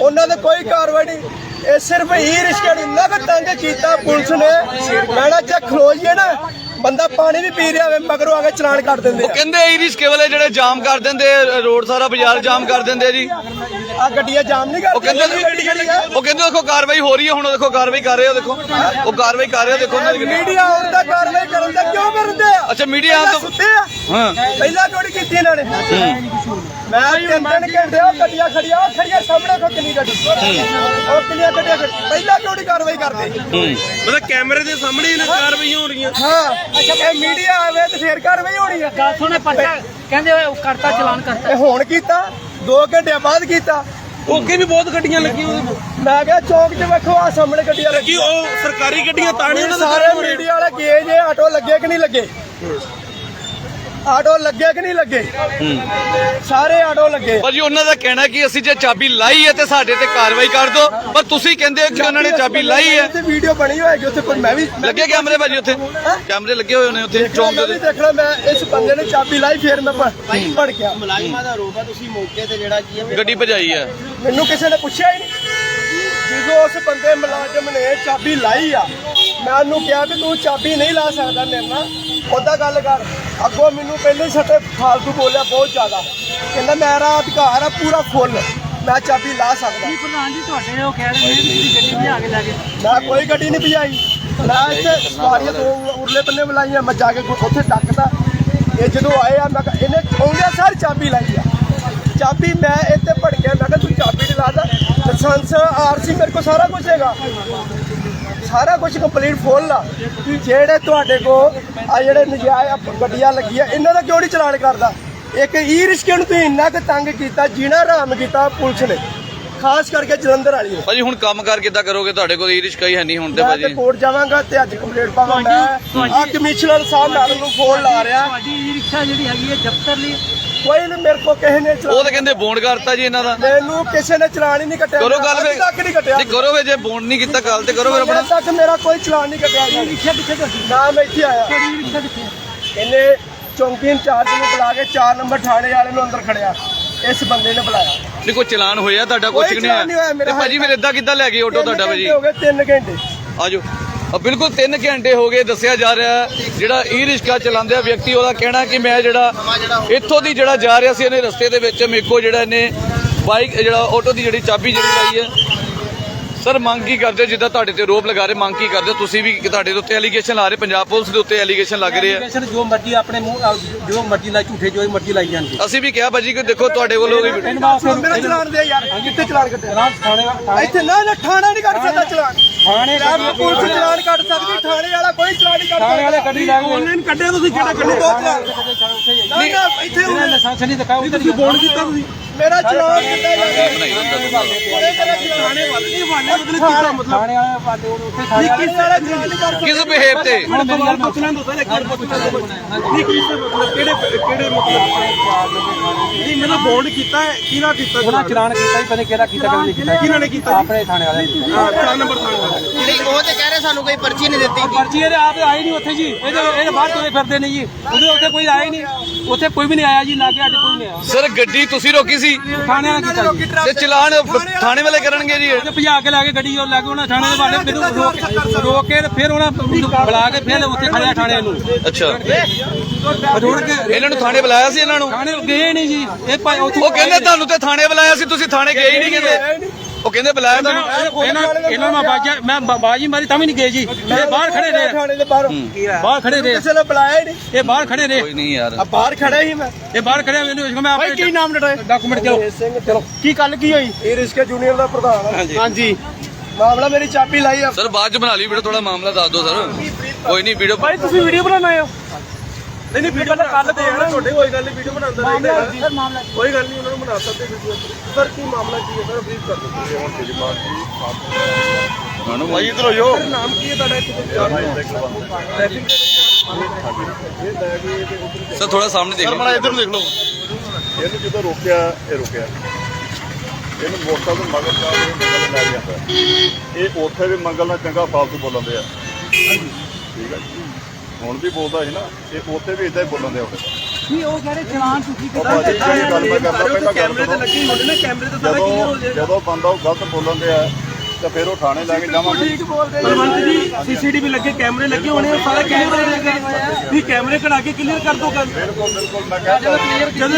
[SPEAKER 1] ਉਹਨਾਂ ਦੇ ਕੋਈ ਕਾਰਵਾਈ ਨਹੀਂ। ਇਹ ਸਿਰਫ ਈ ਰਿਸ਼ਕੇ ਨੂੰ ਨਗ ਤੰਗ ਕੀਤਾ ਪੁਲਿਸ ਨੇ। ਮੈਣਾ ਜੇ ਖਲੋਈਏ ਨਾ ਬੰਦਾ ਪਾਣੀ ਵੀ ਪੀ ਰਿਹਾ ਹੋਵੇ ਮਗਰੋਂ ਆ ਕੇ ਚਲਾਨ ਕੱਟ ਦਿੰਦੇ
[SPEAKER 2] ਉਹ
[SPEAKER 1] ਆ
[SPEAKER 2] ਕਹਿੰਦੇ ਈਰਿਸ਼ ਕੇਵਲ ਜਿਹੜੇ ਜਾਮ ਕਰ ਦਿੰਦੇ ਆ, ਰੋਡ ਸਾਰਾ ਬਾਜ਼ਾਰ ਜਾਮ ਕਰ ਦਿੰਦੇ ਆ ਜੀ।
[SPEAKER 1] ਆ ਗੱਡੀਆਂ ਜਾਮ ਨਹੀਂ
[SPEAKER 2] ਉਹ
[SPEAKER 1] ਕਰਦੀਆਂ
[SPEAKER 2] ਕਹਿੰਦੇ
[SPEAKER 1] ਗੱਡੀ ਖੜੀ ਆ।
[SPEAKER 2] ਉਹ ਕਹਿੰਦੇ ਦੇਖੋ ਕਾਰਵਾਈ ਹੋ ਰਹੀ ਹੈ ਹੁਣ ਉਹ ਦੇਖੋ ਕਾਰਵਾਈ ਕਰ ਰਹੇ ਹੋ ਦੇਖੋ। ਉਹ ਕਾਰਵਾਈ ਕਰ ਰਹੇ ਹੋ ਦੇਖੋ ਉਹਨਾਂ ਦੀ
[SPEAKER 1] ਮੀਡੀਆ ਆਉਣ ਦਾ ਕਾਰਵਾਈ ਕਰਨ ਦਾ ਕਿਉਂ ਕਰਦੇ ਆ?
[SPEAKER 2] ਅੱਛਾ ਮੀਡੀਆ
[SPEAKER 1] ਪਹਿਲਾਂ
[SPEAKER 2] ਤੋਂ
[SPEAKER 1] ਸੁੱਤੇ ਆ।
[SPEAKER 2] ਹਾਂ।
[SPEAKER 1] ਪਹਿਲਾਂ ਨਹੀਂ ਕੀਤੀ ਇਹਨਾਂ ਨੇ? ਮੈਂ ਤਿੰਨ ਤਿੰਨ ਘੰਟੇ ਉਹ ਗੱਡੀਆਂ ਖੜੀਆਂ ਉਹ ਖੜੀਆਂ ਸਾਹਮਣੇ ਕੋ ਕਿੰਨੀ ਗੱਡੀ ਉਹ ਕਿੰਨੀਆਂ ਗੱਡੀਆਂ ਖੜੀਆਂ। ਪਹਿਲਾਂ ਕਿਉਂ ਨਹੀਂ ਕਾਰਵਾਈ ਕਰਦੇ?
[SPEAKER 3] ਮਤਲਬ ਕੈਮਰੇ ਦੇ ਸਾਹਮਣੇ ਇਹਨਾਂ ਕਾਰਵਾਈਆਂ ਹੋ ਰਹੀਆਂ।
[SPEAKER 1] ਹਾਂ ਅੱਛਾ ਇਹ ਮੀਡੀਆ ਆਵੇ ਤੇ ਫੇਰ ਕਾਰਵਾਈ ਹੋਣੀ ਆ।
[SPEAKER 4] ਗੱਲ ਸੁਣੇ ਪਰਚਾ ਕਹਿੰਦੇ ਉਹ ਕਰਤਾ ਚਲਾਨ ਕਰਤਾ।
[SPEAKER 1] ਇਹ ਹੁਣ ਕੀਤਾ 2 ਘੰਟਿਆਂ ਬਾਅਦ ਕੀਤਾ।
[SPEAKER 3] ਓਕੇ ਵੀ ਬਹੁਤ ਗੱਡੀਆਂ ਲੱਗੀਆਂ ਉਹਦੇ
[SPEAKER 1] ਮੈਂ ਕਿਹਾ ਚੌਕ 'ਚ ਵੇਖੋ ਆ ਸਾਹਮਣੇ ਗੱਡੀਆਂ
[SPEAKER 3] ਕੀ
[SPEAKER 1] ਲੱਗੀਆਂ।
[SPEAKER 3] ਉਹ ਸਰਕਾਰੀ ਗੱਡੀਆਂ ਤਾਂ ਨਹੀਂ ਉਹਨਾਂ
[SPEAKER 1] ਸਾਰੇ
[SPEAKER 3] ਦੇ
[SPEAKER 1] ਮੀਡੀਆ ਵਾਲੇ ਗਏ ਜੇ ਆਟੋ ਲੱਗੇ ਕਿ ਨਹੀਂ ਲੱਗੇ? ਆਟੋ ਲੱਗੇ ਕਿ ਨਹੀਂ ਲੱਗੇ? ਸਾਰੇ ਆਟੋ ਲੱਗੇ।
[SPEAKER 2] ਭਾਜੀ ਉਹਨਾਂ ਦਾ ਕਹਿਣਾ ਕਿ ਅਸੀਂ ਜੇ ਚਾਬੀ ਲਾਈ ਹੈ ਤੇ ਸਾਡੇ ਤੇ ਕਾਰਵਾਈ ਕਰ ਦਿਓ ਪਰ ਤੁਸੀਂ ਕਹਿੰਦੇ ਹੋ ਕਿ ਉਹਨਾਂ ਨੇ ਚਾਬੀ ਲਾਈ ਹੈ।
[SPEAKER 1] ਤੇ ਵੀਡੀਓ ਬਣੀ ਹੋਏਗੀ ਉੱਥੇ ਕੋਈ ਮੈਂ ਵੀ
[SPEAKER 2] ਲੱਗੇ ਕੈਮਰੇ ਭਾਜੀ ਉੱਥੇ? ਕੈਮਰੇ ਲੱਗੇ ਹੋਏ ਨੇ ਉੱਥੇ ਚੌਂਕ ਦੇ
[SPEAKER 1] ਵੀ ਦੇਖਣਾ ਮੈਂ ਇਸ ਬੰਦੇ ਨੇ ਚਾਬੀ ਲਾਈ ਫਿਰ ਮੈਂ ਪੜ ਗਿਆ
[SPEAKER 5] ਮੁਲਾਜ਼ਮਾਂ ਦਾ ਆਰੋਪ ਆ ਤੁਸੀਂ ਮੌਕੇ ਤੇ ਜਿਹੜਾ ਕੀ ਹੈ
[SPEAKER 2] ਗੱਡੀ ਭਜਾਈ ਹੈ
[SPEAKER 1] ਮੈਨੂੰ ਕਿਸੇ ਨੇ ਪੁੱਛਿਆ ਹੀ ਨਹੀਂ। ਜਦੋਂ ਉਸ ਬੰਦੇ ਮੁਲਾਜ਼ਮ ਨੇ ਚਾਬੀ ਲਾਈ ਆ ਮੈਂ ਉਹਨੂੰ ਕਿਹਾ ਵੀ ਤੂੰ ਚਾਬੀ ਨਹੀਂ ਲਾ ਸਕਦਾ ਮੇਰੇ ਨਾਲ। ਉਹਦਾ ਗੱਲ ਕਰ। ਅੱਗੋਂ ਮੈਨੂੰ ਪਹਿਲੇ ਸੱਟੇ ਫਾਲਤੂ ਬੋਲਿਆ ਬਹੁਤ ਜ਼ਿਆਦਾ। ਕਹਿੰਦਾ ਮੇਰਾ ਅਧਿਕਾਰ ਆ ਪੂਰਾ ਫੁੱਲ। ਮੈਂ ਚਾਬੀ ਲਾ ਸਕਦਾ।
[SPEAKER 4] ਪ੍ਰਧਾਨ ਜੀ ਤੁਹਾਡੇ ਉਹ ਕਹਿ ਰਹੇ ਨੇ ਕਿ ਤੁਸੀਂ ਗੱਡੀ ਭਜਾ ਕੇ ਲੈ ਗਏ।
[SPEAKER 1] ਮੈਂ ਕੋਈ ਗੱਡੀ ਨਹੀਂ ਭਜਾਈ। ਮੈਂ ਇੱਥੇ ਸਵਾਰੀਆਂ ਦੋ ਉਰਲੇ ਬੰਨੇ ਬੁਲਾਈਆਂ। ਮੈਂ ਜਾ ਕੇ ਉੱਥੇ ਡੱਕਦਾ। ਇਹ ਜਦੋਂ ਆਏ ਆ ਮੈਂ ਕਿਹਾ ਇਹਨੇ ਆਉਂਦਿਆਂ ਸਾਰੀ ਚਾਬੀ ਲਾਈ ਆ। ਚਾਬੀ ਮੈਂ ਇੱਥੇ ਭੜ ਗਿਆ ਮੈਂ ਕਿਹਾ ਤੂੰ ਚਾਬੀ ਨਹੀਂ ਲਾਦਾ। ਲਾਇਸੈਂਸ ਆਰਸੀ ਮੇਰੇ ਕੋਲ ਸਾਰਾ ਕੁਝ ਹੈਗਾ। ਸਾਰਾ ਕੁਝ ਕੰਪਲੀਟ ਫੁੱਲ ਆ। ਜਿਹੜੇ ਤੁਹਾਡੇ ਕੋ ਆ ਜਿਹੜੇ ਨਜਾਇਜ਼ ਗੱਡੀਆਂ ਲੱਗੀਆਂ ਇਹਨਾਂ ਦਾ ਕਿਉਂ ਨਹੀਂ ਚਲਾਨ ਕਰਦਾ? ਇੱਕ ਈ ਰਿਸ਼ਕੇ ਨੂੰ ਤੁਸੀਂ ਇੰਨਾ ਕੁ ਤੰਗ ਕੀਤਾ ਜੀਣਾ ਹਰਾਮ ਕੀਤਾ ਪੁਲਿਸ ਨੇ। ਖਾਸ ਕਰਕੇ ਜਲੰਧਰ ਵਾਲੀ ਨੇ।
[SPEAKER 2] ਭਾਜੀ ਹੁਣ ਕੰਮ ਕਾਰ ਕਿੱਦਾਂ ਕਰੋਗੇ? ਤੁਹਾਡੇ ਕੋਲ ਈਰਿਸ਼ ਕਈ ਹੈ ਨਹੀਂ ਹੁਣ ਤੇ
[SPEAKER 1] ਮੈਂ
[SPEAKER 2] ਭਾਜੀ।
[SPEAKER 1] ਕੋਰਟ ਜਾਵਾਂਗਾ ਤੇ ਅੱਜ ਕੰਪਲੀਟ ਪਾਵਾਂ ਮੈਂ ਆ ਕਮਿਸ਼ਨਰ ਸਾਹਿਬ ਮੈਡਮ ਨੂੰ ਫੋਨ ਲਾ ਰਿਹਾ।
[SPEAKER 4] ਤੁਹਾਡੀ ਈ ਰਿਕਸ਼ਾ ਜਿਹੜੀ ਹੈਗੀ ਹੈ ਦਫ਼ਤਰ ਲਈ
[SPEAKER 1] ਕੋਈ ਨਹੀਂ ਮੇਰੇ ਕੋ ਕਿਸੇ ਨੇ
[SPEAKER 2] ਉਹ
[SPEAKER 1] ਚਲਾ
[SPEAKER 2] ਤਾਂ ਕਹਿੰਦੇ ਬੋਨ ਕਰਤਾ ਜੀ ਇਹਨਾਂ ਦਾ।
[SPEAKER 1] ਮੈਨੂੰ ਕਿਸੇ ਨੇ ਚਲਾਨ ਹੀ ਨਹੀਂ ਕੱਟਿਆ।
[SPEAKER 2] ਕਰੋ ਗੱਲ
[SPEAKER 1] ਅੱਜ ਤੱਕ ਨਹੀਂ ਕੱਟਿਆ।
[SPEAKER 2] ਨਹੀਂ ਕਰੋ ਵੇ ਜੇ ਬੋਨ ਨਹੀਂ ਕੀਤਾ ਕੱਲ ਤੇ ਕਰੋ ਫਿਰ ਆਪਣਾ।
[SPEAKER 1] ਅੱਜ ਤੱਕ ਮੇਰਾ ਕੋਈ ਚਲਾਨ ਨਹੀਂ ਕੱਟਿਆ। ਜੀ
[SPEAKER 4] ਰਿਕਸ਼ਾ ਕਿੱਥੇ ਤੁਹਾਡੀ
[SPEAKER 1] ਨਾ ਮੈਂ ਇੱਥੇ ਆਇਆ।
[SPEAKER 4] ਰਿਕਸ਼ਾ ਕਿੱਥੇ
[SPEAKER 1] ਇਹਨੇ ਚੌਂਕੀ ਇੰਚਾਰਜ ਨੂੰ ਬੁਲਾ ਕੇ 4 ਨੰਬਰ ਥਾਣੇ ਵਾਲੇ ਨੂੰ ਅੰਦਰ ਖੜਿਆ। ਇਸ ਬੰਦੇ ਨੇ ਬੁਲਾਇਆ।
[SPEAKER 2] ਨਹੀਂ ਕੋਈ ਚਲਾਨ ਹੋਇਆ ਤੁਹਾਡਾ?
[SPEAKER 1] ਕੋਈ
[SPEAKER 2] ਕੁਝ ਨਹੀਂ
[SPEAKER 1] ਚਲਾਨ ਨਹੀਂ ਹੋਇਆ
[SPEAKER 2] ਹੋਇਆ?
[SPEAKER 1] ਮੇਰਾ।
[SPEAKER 2] ਤੇ ਭਾਜੀ ਫਿਰ ਇਦਾਂ ਕਿੱਦਾਂ ਲੈ ਗਏ ਆਟੋ ਤੁਹਾਡਾ ਭਾਜੀ?
[SPEAKER 1] ਹੋ ਗਏ 3 ਘੰਟੇ।
[SPEAKER 2] ਆਜੋ। ਬਿਲਕੁਲ 3 ਘੰਟੇ ਹੋ ਗਏ ਦੱਸਿਆ ਜਾ ਰਿਹਾ ਜਿਹੜਾ ਈ ਰਿਕਸ਼ਾ ਚਲਾਉਂਦਾ ਵਿਅਕਤੀ ਉਹਦਾ ਕਹਿਣਾ ਕਿ ਮੈਂ ਜਿਹੜਾ ਇੱਥੋਂ ਦੀ ਜਿਹੜਾ ਜਾ ਰਿਹਾ ਸੀ ਇਹਨੇ ਰਸਤੇ ਦੇ ਵਿੱਚ ਮੇਕੋ ਜਿਹੜਾ ਇਹਨੇ ਬਾਈਕ, ਜਿਹੜਾ ਆਟੋ ਦੀ ਜਿਹੜੀ ਚਾਬੀ ਜਿਹੜੀ ਲਾਈ ਹੈ ਸਰ ਮੰਗ ਕੀ ਕਰਦੇ ਹੋ? ਜਿੱਦਾਂ ਤੁਹਾਡੇ ਤੇ ਆਰੋਪ ਲਗਾ ਰਹੇ ਮੰਗ ਕੀ ਕਰਦੇ ਹੋ? ਤੁਸੀਂ ਵੀ ਤੁਹਾਡੇ ਦੇ ਉੱਤੇ ਐਲੀਗੇਸ਼ਨ ਲਾ ਰਹੇ ਪੰਜਾਬ ਪੁਲਿਸ ਦੇ ਉੱਤੇ ਐਲੀਗੇਸ਼ਨ ਲੱਗ ਰਹੇ ਆ।
[SPEAKER 4] ਐਲੀਗੇਸ਼ਨ ਜੋ ਮਰਜ਼ੀ ਆਪਣੇ ਮੂੰਹ ਜੋ ਮਰਜ਼ੀ ਨਾਲ ਝੂਠੇ ਜੋ ਮਰਜ਼ੀ ਲਾਈ ਜਾਣਗੇ।
[SPEAKER 2] ਅਸੀਂ ਵੀ ਕਿਹਾ ਭਾਜੀ ਕਿ ਦੇਖੋ ਤੁਹਾਡੇ ਵੱਲੋਂ ਵੀ
[SPEAKER 1] ਮੇਰਾ ਚਲਾਨ ਦੇ ਯਾਰ। ਕਿੱਥੇ ਚਲਾਨ ਕੱਟਿਆ
[SPEAKER 4] ਰਾਤ ਥਾਣੇ ਥਾਣੇ
[SPEAKER 1] ਇੱਥੇ ਨਾ ਨਾ ਥਾਣਾ ਨਹੀਂ ਕੱਟ ਸਕਦਾ ਚਲਾਨ।
[SPEAKER 4] ਥਾਣੇ
[SPEAKER 1] ਪੰਜਾਬ ਪੁਲਿਸ ਚਲਾਨ ਕੱਟ ਸਕਦੀ ਥਾਣੇ ਵਾਲਾ ਕੋਈ ਚਲਾਨ ਨਹੀਂ ਕੱਟ
[SPEAKER 4] ਥਾਣੇ ਵਾਲੇ ਗੱਡੀ ਲੈ ਗਏ
[SPEAKER 1] ਆਨਲਾਈਨ ਕੱਢਿਆ ਤੁਸੀਂ ਕਿਹੜਾ ਕੱਢੂ ਦੋ ਚਲਾਨ ਨਾ ਨਾ ਇੱਥੇ
[SPEAKER 4] ਇਹਨਾਂ
[SPEAKER 1] ਹੁਣ।
[SPEAKER 4] ਲਾਇਸੈਂਸ ਨਹੀਂ ਦਿਖਾਓ ਤੁਸੀਂ ਬੋਲ ਕੀਤਾ ਤੁਸੀਂ।
[SPEAKER 1] ਮੇਰਾ ਚਲਾਨ ਕਿੱਦਾਂ ਜਾਵੇ
[SPEAKER 2] ਬਣਾਈ ਜਾਂਦਾ
[SPEAKER 1] ਉਹਦੇ ਮੇਰਾ ਚਲਾਨ ਵਾਲੇ ਨਹੀਂ ਵਾਲੇ ਮਤਲਬ ਕੀਤਾ ਮਤਲਬ
[SPEAKER 4] ਥਾਣੇ ਵਾਲੇ ਪਾਲੇ ਉਹਨੂੰ ਉੱਥੇ ਥਾਣੇ
[SPEAKER 1] ਕਿਸ ਵਾਲਾ ਚਲਾਨ ਨਹੀਂ ਕਰ
[SPEAKER 2] ਕਿਸ ਬਿਹੇਵ ਤੇ?
[SPEAKER 4] ਹੁਣ ਮੇਰੀ ਗੱਲ
[SPEAKER 1] ਪੁੱਛਣਾ ਦੋ ਸਾਰੇ ਇੱਕ ਪੁੱਛਣਾ ਨਹੀਂ ਕਿਸ ਮਤਲਬ ਕਿਹੜੇ ਕਿਹੜੇ ਮਤਲਬ? ਨਹੀਂ ਮੈਨੂੰ ਬੌਂਡ ਕੀਤਾ ਹੈ ਕਿਹਨਾਂ ਕੀਤਾ
[SPEAKER 4] ਉਹਨਾਂ ਚਲਾਨ ਕੀਤਾ ਹੀ ਪਤਾ ਨੀ ਕਿਹੜਾ ਕੀਤਾ
[SPEAKER 1] ਕਿਹਨਾਂ ਨੇ ਕੀਤਾ
[SPEAKER 4] ਆਪਣੇ ਥਾਣੇ ਵਾਲੇ ਨੇ।
[SPEAKER 1] ਹਾਂ ਚਾਰ ਨੰਬਰ ਥਾਣੇ ਵਾਲਾ।
[SPEAKER 5] ਨਹੀਂ ਉਹ ਤੇ ਕਹਿ ਰਹੇ ਸਾਨੂੰ ਕੋਈ ਪਰਚੀ ਨਹੀਂ ਦਿੱਤੀ
[SPEAKER 4] ਪਰਚੀ ਇਹਦੇ ਆਪ ਆਏ ਨਹੀਂ ਉੱਥੇ ਜੀ। ਇਹਦੇ ਇਹਦੇ ਬਾਹਰ ਤੁਰੇ ਫਿਰਦੇ ਨੇ ਜੀ। ਉਹਦੇ ਉੱਥੇ ਕੋਈ ਆਇਆ ਹੀ ਨਹੀਂ ਉੱਥੇ ਕੋਈ ਵੀ ਨਹੀਂ ਆਇਆ ਜੀ ਲਾਗੇ ਅੱਜ ਕੋਈ ਨਹੀਂ ਆਇਆ।
[SPEAKER 2] ਸਰ ਗੱਡੀ ਤੁਸੀਂ ਰੋਕੀ ਸੀ?
[SPEAKER 4] ਥਾਣੇ ਵਾਲਾ ਕੀਤਾ ਜੀ
[SPEAKER 2] ਤੇ ਚਲਾਨ ਥਾਣੇ ਵਾਲੇ ਕਰਨਗੇ ਜੀ।
[SPEAKER 4] ਤੇ ਭਜਾ ਕੇ ਲੈ ਕੇ ਗੱਡੀ ਉਹ ਲੈ ਕੇ ਉਹਨਾਂ ਥਾਣੇ ਦੇ ਬਾਰੇ ਮੈਨੂੰ ਰੋਕ ਰੋਕ ਕੇ ਤੇ ਫਿਰ ਉਹਨਾਂ ਬੁਲਾ ਕੇ ਫਿਰ ਉੱਥੇ ਖੜਿਆ ਥਾਣੇ ਨੂੰ।
[SPEAKER 2] ਅੱਛਾ।
[SPEAKER 4] ਰੋੜ ਕੇ
[SPEAKER 2] ਇਹਨਾਂ ਨੂੰ ਥਾਣੇ ਬੁਲਾਇਆ ਸੀ ਇਹਨਾਂ ਨੂੰ?
[SPEAKER 4] ਥਾਣੇ ਗਏ ਨਹੀਂ ਜੀ। ਇਹ ਭਾਈ ਉੱਥੇ
[SPEAKER 2] ਉਹ ਕਹਿੰਦੇ ਤੁਹਾਨੂੰ ਤੇ ਥਾਣੇ ਬੁਲਾਇਆ ਸੀ ਤੁਸੀਂ ਥਾਣੇ ਗਏ ਹੀ ਨਹੀਂ ਕਹਿੰਦੇ ਉਹ ਕਹਿੰਦੇ ਬੁਲਾਇਆ ਤੁਹਾਨੂੰ
[SPEAKER 4] ਇਹਨਾਂ ਇਹਨਾਂ ਨੂੰ ਮੈਂ ਬਾਜਾ ਮੈਂ ਬਾ- ਬਾਜੀ ਮਾਰੀ ਤਾਂ ਵੀ ਨਹੀਂ ਗਏ ਜੀ। ਇਹ ਬਾਹਰ ਖੜੇ ਰਹੇ
[SPEAKER 1] ਥਾਣੇ ਦੇ ਬਾਹਰ।
[SPEAKER 4] ਬਾਹਰ ਖੜੇ ਰਹੇ
[SPEAKER 1] ਕਿਸੇ ਨੇ ਬੁਲਾਇਆ ਹੀ ਨਹੀਂ।
[SPEAKER 4] ਇਹ ਬਾਹਰ ਖੜੇ ਰਹੇ
[SPEAKER 2] ਕੋਈ ਨਹੀਂ ਯਾਰ।
[SPEAKER 1] ਆ ਬਾਹਰ ਖੜਾ ਹੀ ਮੈਂ।
[SPEAKER 4] ਇਹ ਬਾਹਰ ਖੜੇ ਮੈਨੂੰ ਮੈਂ
[SPEAKER 1] ਭਾਈ ਕੀ
[SPEAKER 4] ਆਪਣੇ
[SPEAKER 1] ਨਾਮ ਲੜਾਏ
[SPEAKER 4] ਡਾਕੂਮੈਂਟ ਚਲੋ।
[SPEAKER 1] ਸਿੰਘ ਚਲੋ। ਕੀ ਕੱਲ ਕੀ ਹੋਈ? ਇਹ ਰਿਸਕੇ ਜੂਨੀਅਰ ਦਾ ਪ੍ਰਧਾਨ ਹਾਂਜੀ। ਹਾਂਜੀ। ਮਾਮਲਾ ਮੇਰੀ ਚਾਬੀ ਲਾਈ ਆ।
[SPEAKER 2] ਸਰ ਬਾਅਦ ਚ ਬਣਾ ਲਈ ਵੀਡੀਓ ਥੋੜਾ ਮਾਮਲਾ ਦੱਸ ਦਿਓ ਸਰ। ਕੋਈ ਨਹੀਂ ਵੀਡੀਓ
[SPEAKER 1] ਭਾਈ ਤੁਸੀਂ ਵੀਡੀਓ ਬਣਾਉਣਾ ਆਏ ਹੋ? ਨਹੀਂ ਨਹੀਂ ਵੀਡੀਓ ਕੱਲ ਦੇ ਨਾ ਤੁਹਾਡੇ ਕੋਈ ਗੱਲ ਨਹੀਂ ਵੀਡੀਓ ਬਣਾਉਂਦਾ ਰਹਿੰਦਾ ਸਰ ਮਾਮਲਾ ਕੋਈ ਗੱਲ ਨਹੀਂ ਉਹਨਾਂ ਨੂੰ ਬਣਾ ਸਕਦੇ ਵੀਡੀਓ ਸਰ ਕੀ ਮਾਮਲਾ ਕੀ ਹੈ? ਸਰ ਬਰੀਫ ਕਰ ਦਿਓ। ਹੁਣ ਜਜਮਾਨ ਜੀ। ਭਾਈ ਇਧਰ ਹੋ ਜੋ ਨਾਮ ਕੀ ਹੈ ਤੁਹਾਡਾ? ਇੱਥੇ
[SPEAKER 2] ਸਰ ਥੋੜਾ ਸਾਹਮਣੇ ਦੇਖ ਲਓ।
[SPEAKER 6] ਇਧਰ ਦੇਖ ਲਓ। ਇਹਨੂੰ ਜਦੋਂ ਰੋਕਿਆ ਇਹ ਰੁਕਿਆ। ਇਹਨੂੰ ਮੋਟਰਸਾਈਕਲ ਦੇ ਮਗਰ ਦਾ ਇਹ ਮੰਗਲ ਲੱਗ ਜਾਂਦਾ ਇਹ ਉੱਥੇ ਵੀ ਮੰਗਲ ਨਾਲ ਚੰਗਾ ਫਾਲਤੂ ਬੋਲਣ ਦੇ ਆ। ਠੀਕ ਹੈ ਜੀ। ਹੁਣ ਵੀ ਬੋਲਦਾ ਸੀ ਨਾ ਇਹ ਉੱਥੇ ਵੀ ਇਦਾਂ ਹੀ ਬੋਲਣ ਦੇ
[SPEAKER 4] ਨਹੀਂ ਉਹ ਕਹਿੰਦੇ ਚਲਾਨ ਤੁਸੀਂ
[SPEAKER 6] ਉਹ ਭਾਜੀ ਜਿਹੜੀ ਗੱਲ ਮੈਂ ਕਰਦਾ ਪਹਿਲਾਂ ਗੱਲ
[SPEAKER 1] ਕੈਮਰੇ ਤੇ ਲੱਗੀ ਹੁੰਦੇ ਨੇ ਕੈਮਰੇ ਤੇ ਸਾਰਾ ਕਲੀਅਰ ਹੋ
[SPEAKER 6] ਜਦੋਂ
[SPEAKER 1] ਜਾਏਗਾ
[SPEAKER 6] ਜਦੋਂ ਬੰਦਾ ਉਹ ਗਲਤ ਬੋਲਣ ਦੇ ਆ ਤਾਂ ਫਿਰ ਉਹ ਥਾਣੇ ਲੈ ਕੇ ਜਾਵਾਂਗੇ।
[SPEAKER 1] ਪਰਵੰਤ ਜੀ। ਸੀਸੀਟੀਵੀ ਲੱਗੇ ਕੈਮਰੇ ਲੱਗੇ ਹੋਣੇ ਆ, ਸਾਰਾ ਕਲੀਅਰ ਹੋ ਜਾਏਗਾ ਤੁਸੀਂ ਕੈਮਰੇ ਕਢਾ ਕੇ ਕਲੀਅਰ ਕਰ ਦੋ ਗੱਲ।
[SPEAKER 6] ਬਿਲਕੁਲ ਬਿਲਕੁਲ ਮੈਂ ਕਹਿੰਦਾ
[SPEAKER 1] ਜਦ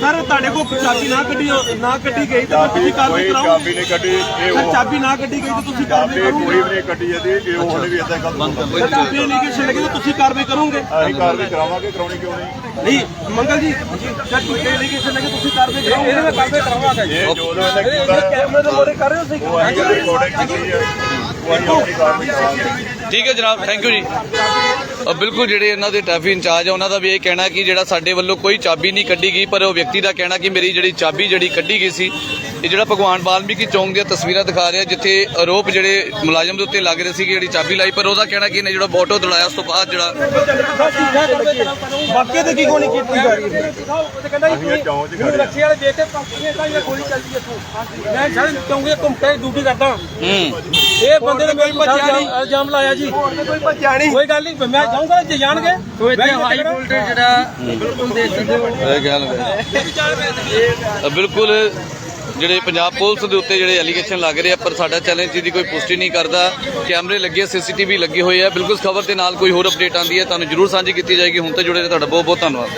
[SPEAKER 1] ਸਰ ਤੁਹਾਡੇ ਕੋਲ ਚਾਬੀ ਨਾ ਕੱਢੀ ਹੋ- ਨਾ ਕੱਢੀ ਗਈ ਤਾਂ
[SPEAKER 6] ਚਾਬੀ
[SPEAKER 1] ਤੁਸੀਂ ਕਾਰਵਾਈ
[SPEAKER 6] ਕੋਈ
[SPEAKER 1] ਕਰਾਓਗੇ?
[SPEAKER 6] ਚਾਬੀ ਨਹੀਂ ਕੱਢੀ ਇਹ
[SPEAKER 1] ਸਰ
[SPEAKER 6] ਉਹ
[SPEAKER 1] ਚਾਬੀ ਨਾ ਕੱਢੀ ਗਈ ਤਾਂ ਤੁਸੀਂ
[SPEAKER 6] ਚਾਬੀ
[SPEAKER 1] ਕਾਰਵਾਈ
[SPEAKER 6] ਕੋਈ
[SPEAKER 1] ਕਰੋਗੇ?
[SPEAKER 6] ਵੀ ਨਹੀਂ ਕੱਢੀ ਇਹਦੀ ਇਹ ਉਹਨੇ ਵੀ ਇਦਾਂ ਗਲਤ ਬੋਲਦਾ
[SPEAKER 1] ਸਰ ਚਾਬੀ ਐਲੀਗੇਸ਼ਨ ਲੱਗੇ ਤਾਂ ਤੁਸੀਂ ਕਾਰਵਾਈ ਕਰੋਗੇ?
[SPEAKER 6] ਅਸੀਂ ਕਾਰਵਾਈ ਕਰਾਵਾਂਗੇ ਕਰਾਉਣੀ ਕਿਉਂ ਨਹੀਂ?
[SPEAKER 1] ਨਹੀਂ ਮੰਗਲ ਜੀ ਜਦ ਤੁਹਾਡੇ ਐਲੀਗੇਸ਼ਨ ਲੱਗੇ ਤੁਸੀਂ ਕਾਰਵਾਈ ਕਰੋਗੇ
[SPEAKER 4] ਇਹਦੇ ਮੈਂ ਕਾਰਵਾਈ ਕਰਾਵਾਂਗਾ। ਜੀ
[SPEAKER 6] ਇਹ ਜੋ ਜੋ ਇਹਨੇ ਕੀਤਾ
[SPEAKER 1] ਕੈਮਰੇ ਦੇ ਮੋਰੇ ਕਰ ਰਹੇ ਹੋ ਤੁਸੀਂ?
[SPEAKER 6] ਉਹ ਅਸੀਂ ਰਿਕਾਰਡਿੰਗ ਕੀਤੀ ਹੈ ਉਹ ਆਪਣੀ ਕਾਰਵਾਈ ਕਰਾਵਾਂਗੇ
[SPEAKER 2] ਠੀਕ ਹੈ ਜਨਾਬ ਥੈਂਕ ਯੂ ਜੀ। ਬਿਲਕੁਲ ਜਿਹੜੇ ਇਹਨਾਂ ਦੇ ਟ੍ਰੈਫਿਕ ਇੰਚਾਰਜ ਆ ਉਹਨਾਂ ਦਾ ਵੀ ਇਹ ਕਹਿਣਾ ਕਿ ਜਿਹੜਾ ਸਾਡੇ ਵੱਲੋਂ ਕੋਈ ਚਾਬੀ ਨਹੀਂ ਕੱਢੀ ਗਈ ਪਰ ਉਹ ਵਿਅਕਤੀ ਦਾ ਕਹਿਣਾ ਕਿ ਮੇਰੀ ਜਿਹੜੀ ਚਾਬੀ ਜਿਹੜੀ ਕੱਢੀ ਗਈ ਸੀ ਇਹ ਜਿਹੜਾ ਭਗਵਾਨ ਵਾਲਮੀਕੀ ਚੌਂਕ ਦੀਆਂ ਤਸਵੀਰਾਂ ਦਿਖਾ ਰਿਹਾ ਜਿੱਥੇ ਆਰੋਪ ਜਿਹੜੇ ਮੁਲਾਜ਼ਮ ਦੇ ਉੱਤੇ ਲੱਗ ਰਹੇ ਸੀ ਕਿ ਜਿਹੜੀ ਚਾਬੀ ਲਾਈ ਪਰ ਉਹਦਾ ਕਹਿਣਾ ਕਿ ਇਹਨੇ ਜਿਹੜਾ ਬੋਟੋ ਦੜਾਇਆ ਉਸ ਤੋਂ ਬਾਅਦ ਜਿਹੜਾ
[SPEAKER 1] ਬਾਕੀ ਤੇ ਕੀ ਕੋਣੀ ਕੀਤੀ ਜਾ ਰਹੀ। ਹੈ
[SPEAKER 6] ਅਸੀਂ ਇਹ ਚੌਂਕ 'ਚ ਖੜੇ ਹਾਂ।
[SPEAKER 4] ਰੱਖੀ ਵਾਲੇ ਦੇਖ ਕੇ ਤਾਂ ਇਹ ਗੋਲੀ ਚੱਲਦੀ ਇੱਥੋਂ। ਮੈਂ ਸਾਰੇ ਚੌਂਕੇ ਘੁੰਮ ਕੇ ਡਿਊਟੀ ਕਰਦਾ।
[SPEAKER 2] ਹੂੰ।
[SPEAKER 4] ਇਹ ਬੰਦੇ ਨੇ ਮੇਰੇ ਉੱਤੇ ਇਲਜ਼ਾਮ ਲਾਇਆ ਜੀ।
[SPEAKER 1] ਕੋਈ ਭੱਜਿਆ ਨਹੀਂ।
[SPEAKER 4] ਕੋਈ ਗੱਲ ਨਹੀਂ ਮੈਂ ਜਾਊਂਗਾ ਜੇ ਜਾਣਗੇ। ਇੱਥੇ ਹਾਈ ਵੋਲਟੇਜ ਜਿਹੜਾ ਬਿਲਕੁਲ ਦੇਖ ਸਕਦੇ ਹੋ।
[SPEAKER 2] ਇਹ ਕਹਿ ਲਗਾ ਅ, ਬਿਲਕੁਲ ਜਿਹੜੇ ਪੰਜਾਬ ਪੁਲਿਸ ਦੇ ਉੱਤੇ ਜਿਹੜੇ ਐਲੀਗੇਸ਼ਨ ਲੱਗ ਰਹੇ ਆ ਪਰ ਸਾਡਾ ਚੈਨਲ ਦੀ ਕੋਈ ਪੁਸ਼ਟੀ ਨਹੀਂ ਕਰਦਾ। ਕੈਮਰੇ ਲੱਗੇ ਸੀਸੀਟੀਵੀ ਲੱਗੇ ਹੋਏ ਆ। ਬਿਲਕੁਲ ਖਬਰ ਦੇ ਨਾਲ ਕੋਈ ਹੋਰ ਅਪਡੇਟ ਆਂਦੀ ਹੈ ਤੁਹਾਨੂੰ ਜਰੂਰ ਸਾਂਝੀ ਕੀਤੀ ਜਾਏਗੀ। ਹੁਣ ਤੇ ਜੁੜੇ ਰਹੇ ਤੁਹਾਡਾ ਬਹੁਤ ਬਹੁਤ ਧੰਨਵਾਦ।